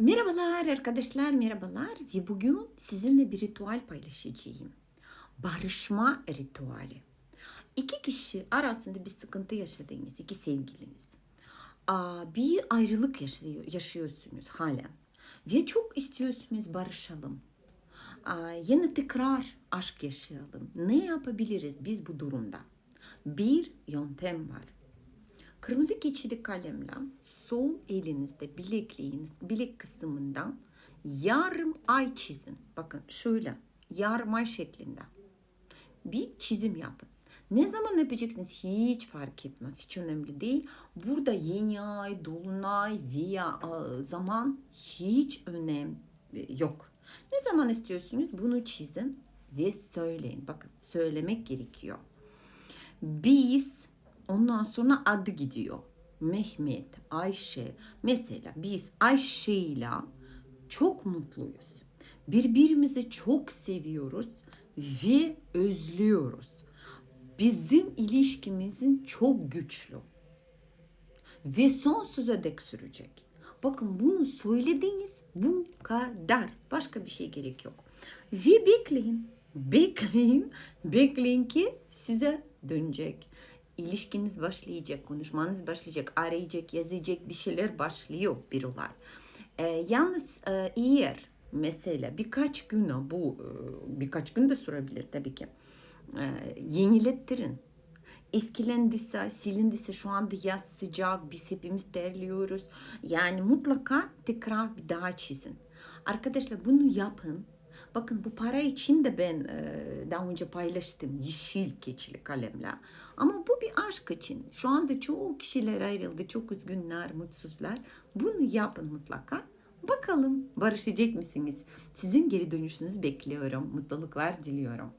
Merhabalar arkadaşlar, merhabalar. Ve bugün sizinle bir ritüel paylaşacağım. Barışma ritüeli. İki kişi arasında bir sıkıntı yaşadığınız iki sevgiliniz. Bir ayrılık yaşıyor, yaşıyorsunuz halen. Ve çok istiyorsunuz barışalım. Yine tekrar aşk yaşayalım. Ne yapabiliriz biz bu durumda? Bir yöntem var. Kırmızı keçili kalemle sol elinizde bilekliğiniz bilek kısmından yarım ay çizin. Bakın şöyle yarım ay şeklinde bir çizim yapın. Ne zaman yapacaksınız hiç fark etmez. Hiç önemli değil. Burada yeni ay, dolunay veya e, zaman hiç önem yok. Ne zaman istiyorsunuz bunu çizin ve söyleyin. Bakın söylemek gerekiyor. Biz ondan sonra adı gidiyor. Mehmet, Ayşe. Mesela biz Ayşe ile çok mutluyuz. Birbirimizi çok seviyoruz ve özlüyoruz. Bizim ilişkimizin çok güçlü ve sonsuza dek sürecek. Bakın bunu söylediniz bu kadar. Başka bir şey gerek yok. Ve bekleyin. Bekleyin. Bekleyin ki size dönecek. İlişkiniz başlayacak, konuşmanız başlayacak, arayacak, yazacak bir şeyler başlıyor bir olay. Ee, yalnız e, eğer mesela birkaç güne bu e, birkaç gün de sürebilir tabii ki. E, yenilettirin eskilendiyse, silindiyse şu anda yaz sıcak, biz hepimiz terliyoruz. Yani mutlaka tekrar bir daha çizin. Arkadaşlar bunu yapın. Bakın bu para için de ben e, daha önce paylaştım yeşil keçili kalemle. Ama bu bir aşk için. Şu anda çok kişiler ayrıldı, çok üzgünler, mutsuzlar. Bunu yapın mutlaka. Bakalım barışacak mısınız? Sizin geri dönüşünüzü bekliyorum. Mutluluklar diliyorum.